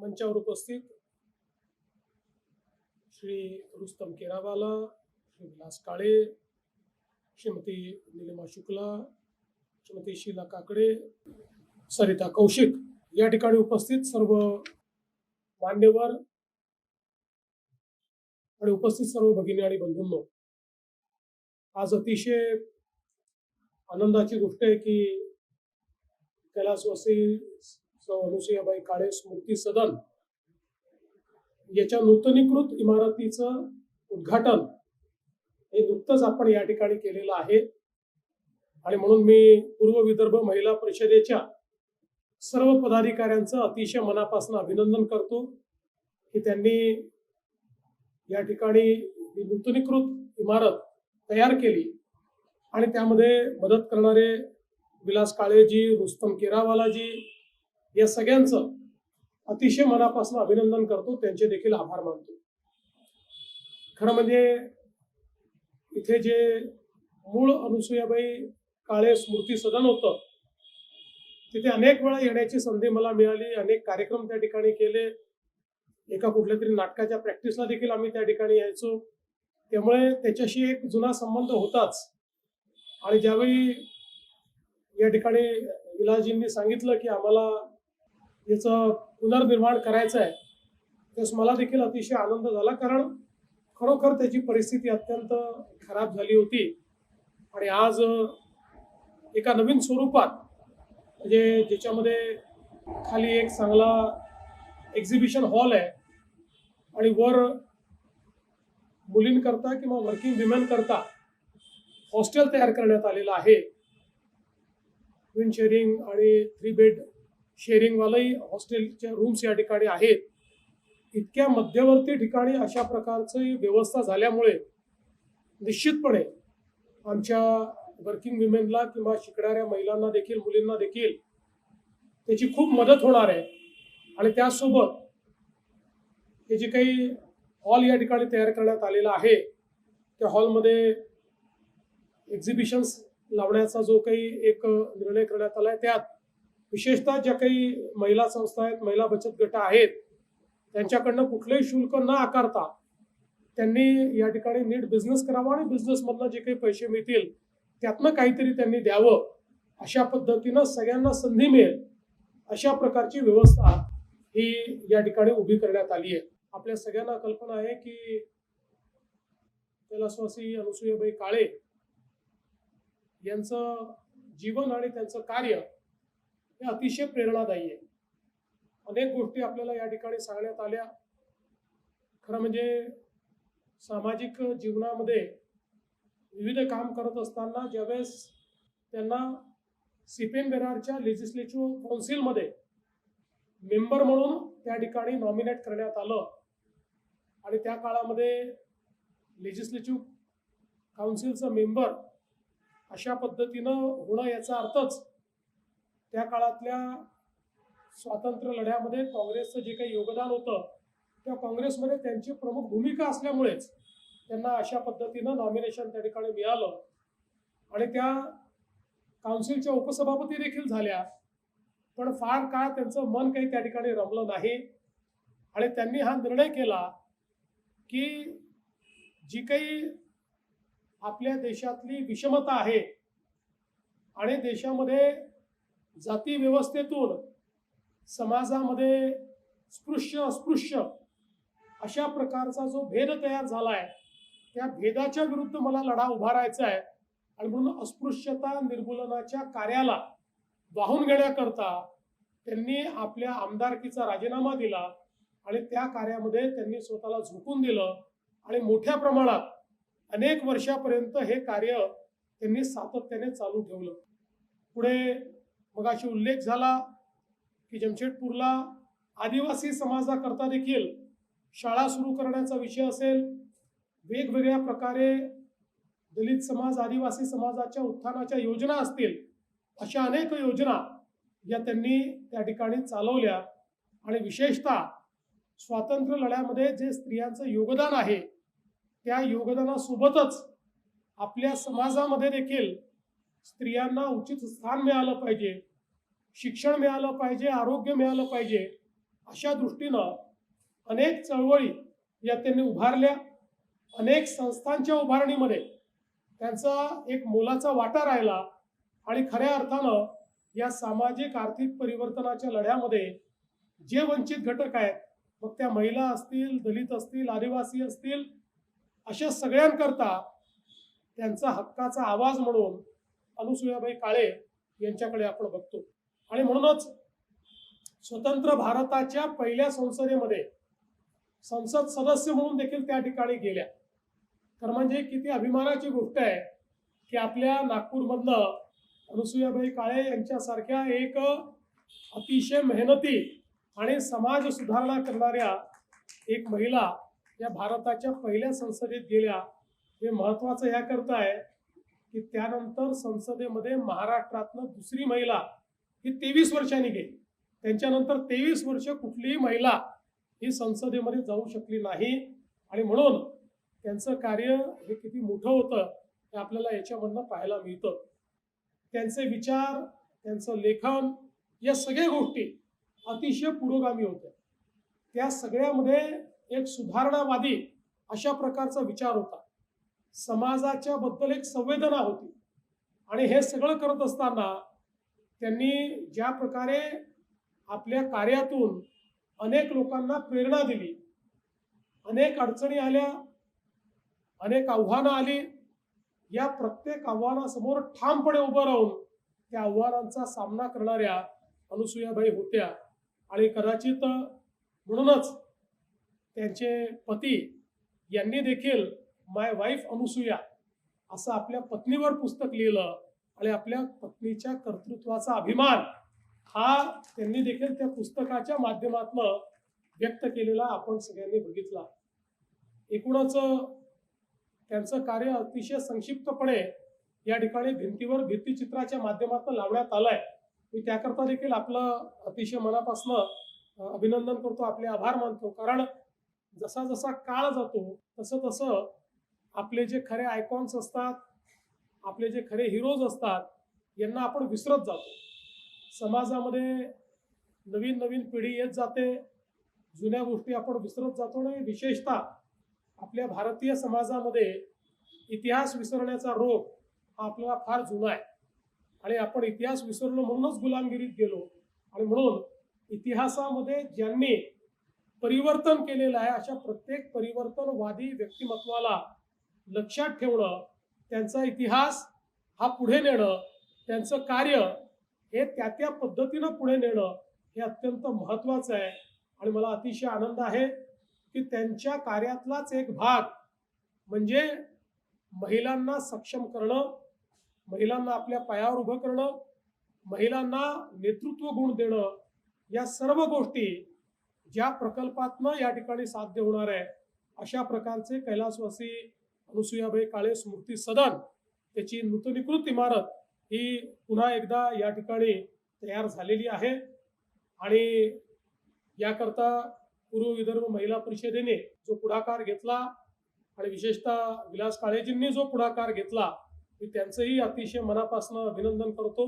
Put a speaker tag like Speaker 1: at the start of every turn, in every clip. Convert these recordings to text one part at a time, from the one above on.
Speaker 1: मंचावर उपस्थित श्री रुस्तम केरावाला श्री विलास काळे श्रीमती निलिमा शुक्ला श्रीमती शीला काकडे सरिता कौशिक या ठिकाणी उपस्थित सर्व मान्यवर आणि उपस्थित सर्व भगिनी आणि बंधूंनो. आज अतिशय आनंदाची गोष्ट आहे की कैलासवासी सौ अनुसुयाबाई काळे स्मृती सदन याच्या नूतनीकृत इमारतीचं उद्घाटन हे नुकतंच आपण या ठिकाणी केलेलं आहे. आणि म्हणून मी पूर्व विदर्भ महिला परिषदेच्या सर्व पदाधिकाऱ्यांचं अतिशय मनापासून अभिनंदन करतो की त्यांनी या ठिकाणी ही नूतनीकृत इमारत तयार केली. आणि त्यामध्ये मदत करणारे विलास काळेजी रुस्तम केरावालाजी या सगळ्यांचं अतिशय मनापासून अभिनंदन करतो. त्यांचे देखील आभार मानतो. खरं म्हणजे इथे जे मूळ अनुसुयाबाई काळे स्मृती सदन होतं तिथे अनेक वेळा येण्याची संधी मला मिळाली. अनेक कार्यक्रम त्या ठिकाणी केले. एका कुठल्या तरी नाटकाच्या प्रॅक्टिसला देखील आम्ही त्या ठिकाणी यायचो. त्यामुळे त्याच्याशी एक जुना संबंध होताच. आणि ज्यावेळी या ठिकाणी विलासजींनी सांगितलं की आम्हाला याचं पुनर्निर्माण करायचं आहे त्यास मला देखील अतिशय आनंद झाला. कारण खरोखर त्याची परिस्थिती अत्यंत खराब झाली होती. आणि आज एका नवीन स्वरूपात म्हणजे ज्याच्यामध्ये खाली एक चांगला एक्झिबिशन हॉल आहे. आणि वर मुलींकरता किंवा वर्किंग विमेन करता हॉस्टेल तयार करण्यात आलेलं आहे. विंड शेअरिंग आणि थ्री बेड शेअरिंगवालाही हॉस्टेलच्या रूम्स या ठिकाणी आहेत. इतक्या मध्यवर्ती ठिकाणी अशा प्रकारची व्यवस्था झाल्यामुळे निश्चितपणे आमच्या वर्किंग विमेनला किंवा शिकणाऱ्या महिलांना देखील मुलींना देखील त्याची खूप मदत होणार आहे. आणि त्यासोबत हे जे काही हॉल या ठिकाणी तयार करण्यात आलेला आहे त्या हॉलमध्ये एक्झिबिशन्स लावण्याचा जो काही एक निर्णय करण्यात आला आहे त्यात विशेषतः ज्या काही महिला संस्था आहेत महिला बचत गट आहेत त्यांच्याकडनं कुठलंही शुल्क न आकारता त्यांनी या ठिकाणी नीट बिझनेस करावा आणि बिझनेसमधनं जे काही पैसे मिळतील त्यातनं काहीतरी त्यांनी द्यावं अशा पद्धतीनं सगळ्यांना संधी मिळेल अशा प्रकारची व्यवस्था ही या ठिकाणी उभी करण्यात आली आहे. आपल्या सगळ्यांना कल्पना आहे की कैलासवासी अनुसुयाबाई काळे यांचं जीवन आणि त्यांचं कार्य हे अतिशय प्रेरणादायी आहे. अनेक गोष्टी आपल्याला या ठिकाणी सांगण्यात आल्या. खरं म्हणजे सामाजिक जीवनामध्ये विविध काम करत असताना ज्यावेळेस त्यांना सिपेन बेरारच्या लेजिस्लेटिव्ह काउन्सिलमध्ये मेंबर म्हणून त्या ठिकाणी नॉमिनेट करण्यात आलं. आणि त्या काळामध्ये लेजिस्लेटिव्ह काउन्सिलचं मेंबर अशा पद्धतीनं होणं याचा अर्थच त्या काळातल्या स्वातंत्र्य लढ्यामध्ये काँग्रेसचं जे काही योगदान होतं त्या काँग्रेसमध्ये त्यांची प्रमुख भूमिका असल्यामुळेच त्यांना अशा पद्धतीनं नॉमिनेशन त्या ठिकाणी मिळालं. आणि त्या काउन्सिलच्या उपसभापती देखील झाल्या. पण फार काळ त्यांचं मन काही त्या ठिकाणी रमलं नाही. आणि त्यांनी हा निर्णय केला की जी काही आपल्या देशातली विषमता आहे आणि देशामध्ये जाती व्यवस्थेतून समाजामध्ये स्पृश्य अस्पृश्य अशा प्रकारचा जो भेद तयार झाला आहे त्या भेदाच्या विरुद्ध मला लढा उभारायचा आहे. आणि म्हणून अस्पृश्यता निर्मूलनाच्या कार्याला वाहून घेण्याकरता त्यांनी आपल्या आमदारकीचा राजीनामा दिला आणि त्या कार्यामध्ये त्यांनी स्वतःला झोकून दिलं. आणि मोठ्या प्रमाणात अनेक वर्षापर्यंत हे कार्य त्यांनी सातत्याने चालू ठेवलं. पुढे मगाशी उल्लेख झाला की जमशेदपूरला आदिवासी समाजाकरता देखील शाळा सुरू करण्याचा विषय असेल वेगवेगळ्या प्रकारे दलित समाज आदिवासी समाजाच्या उत्थानाच्या योजना असतील अशा अनेक योजना या त्यांनी त्या ठिकाणी चालवल्या. आणि विशेषतः स्वातंत्र्य लढ्यामध्ये जे स्त्रियांचं योगदान आहे त्या योगदानासोबतच आपल्या समाजामध्ये देखील स्त्रियांना उचित स्थान मिळालं पाहिजे. शिक्षण मिळालं पाहिजे आरोग्य मिळालं पाहिजे अशा दृष्टीनं अनेक चळवळी या त्यांनी उभारल्या. अनेक संस्थांच्या उभारणीमध्ये त्यांचा एक मोलाचा वाटा राहिला आणि खऱ्या अर्थानं या सामाजिक आर्थिक परिवर्तनाच्या लढ्यामध्ये जे वंचित घटक आहेत मग त्या महिला असतील दलित असतील आदिवासी असतील अशा सगळ्यांकरता त्यांचा हक्काचा आवाज म्हणून अनुसुयाबाई काळे यांच्याकडे आपण बघतो. आणि म्हणूनच स्वतंत्र भारताच्या पहिल्या संसदेमध्ये संसद सदस्य म्हणून देखील त्या ठिकाणी गेल्या. तर म्हणजे किती अभिमानाची गोष्ट आहे की आपल्या नागपूरमधनं अनुसुयाबाई काळे यांच्यासारख्या एक अतिशय मेहनती आणि समाज सुधारणा करणाऱ्या एक महिला या भारताच्या पहिल्या संसदेत गेल्या हे महत्वाचं ह्याकरता आहे की त्यानंतर संसदेमध्ये महाराष्ट्रातनं दुसरी महिला ही तेवीस वर्षांनी गेली. त्यांच्यानंतर तेवीस वर्ष कुठलीही महिला ही संसदेमध्ये जाऊ शकली नाही. आणि म्हणून त्यांचं कार्य हे किती मोठं होतं हे आपल्याला याच्यामधनं पाहायला मिळतं. त्यांचे विचार त्यांचं लेखन या सगळ्या गोष्टी अतिशय पुरोगामी होत्या. त्या सगळ्यामध्ये एक सुधारणावादी अशा प्रकारचा विचार होता. समाजाच्या बद्दल एक संवेदना होती. आणि हे सगळं करत असताना त्यांनी ज्या प्रकारे आपल्या कार्यातून अनेक लोकांना प्रेरणा दिली अनेक अडचणी आल्या अनेक आव्हानं आली या प्रत्येक आव्हानासमोर ठामपणे उभं राहून त्या आव्हानांचा सामना करणाऱ्या अनुसुयाबाई होत्या. आणि कदाचित म्हणूनच त्यांचे पती यांनी देखील माय वाईफ अनुसुया असं आपल्या पत्नीवर पुस्तक लिहिलं. आणि आपल्या पत्नीच्या कर्तृत्वाचा अभिमान हा त्यांनी देखील त्या पुस्तकाच्या माध्यमातून व्यक्त केलेला आपण सगळ्यांनी बघितला. एकूणच त्यांचं कार्य अतिशय संक्षिप्तपणे या ठिकाणी भिंतीवर भित्तीचित्राच्या माध्यमातून लावण्यात आलंय. मी त्याकरता देखील आपलं अतिशय मनापासनं अभिनंदन करतो आपले आभार मानतो. कारण जसा जसा काळ जातो तसं तसं आपले जे खरे आयकॉन्स असतात आपले जे खरे हिरोज असतात यांना आपण विसरत जातो. समाजामध्ये नवीन नवीन पिढी येत जाते जुन्या गोष्टी आपण विसरत जातो आणि विशेषतः आपल्या भारतीय समाजामध्ये इतिहास विसरण्याचा रोग हा आपल्याला फार जुना आहे. आणि आपण इतिहास विसरलो म्हणूनच गुलामगिरीत गेलो. आणि म्हणून इतिहासामध्ये ज्यांनी परिवर्तन केलेलं आहे अशा प्रत्येक परिवर्तनवादी व्यक्तिमत्वाला लक्षात ठेवणं त्यांचा इतिहास हा पुढे नेणं त्यांचं कार्य हे त्या त्या पद्धतीनं पुढे नेणं हे अत्यंत महत्वाचं आहे. आणि मला अतिशय आनंद आहे की त्यांच्या कार्यातलाच एक भाग म्हणजे महिलांना सक्षम करणं महिलांना आपल्या पायावर उभं करणं महिलांना नेतृत्व गुण देणं या सर्व गोष्टी ज्या प्रकल्पातनं या ठिकाणी साध्य होणार आहे अशा प्रकारचे कैलासवासी अनुसुयाबाई काळे स्मृती सदन त्याची नूतनीकृत इमारत ही पुन्हा एकदा या ठिकाणी तयार झालेली आहे. आणि याकरता पूर्व विदर्भ महिला परिषदेने जो पुढाकार घेतला आणि विशेषतः विलास काळेजींनी जो पुढाकार घेतला मी त्यांचंही अतिशय मनापासून अभिनंदन करतो.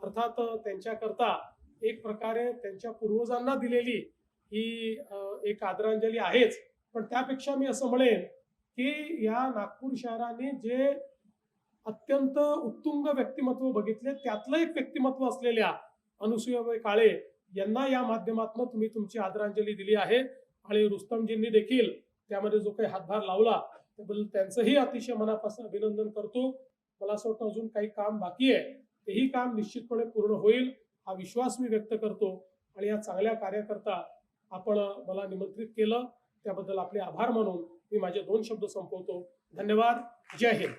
Speaker 1: अर्थात त्यांच्याकरता एक प्रकारे त्यांच्या पूर्वजांना दिलेली ही एक आदरांजली आहेच. पण त्यापेक्षा मी असं म्हणेन की या नागपूर शहराने जे अत्यंत उत्तुंग व्यक्तिमत्व बघितले त्यातलं एक व्यक्तिमत्व असलेल्या अनुसुयाबाई काळे यांना या माध्यमातून तुम्ही तुमची आदरांजली दिली आहे. आणि रुस्तमजींनी देखील त्यामध्ये जो काही हातभार लावला त्याबद्दल त्यांचंही अतिशय मनापासून अभिनंदन करतो. मला असं वाटतं अजून काही काम बाकी आहे. तेही काम निश्चितपणे पूर्ण होईल हा विश्वास मी व्यक्त करतो. आणि या चांगल्या कार्याकरता आपण मला निमंत्रित केलं. त्याबद्दल आपले आभार मानून मी माझे दोन शब्द संपवतो. धन्यवाद. जय हिंद.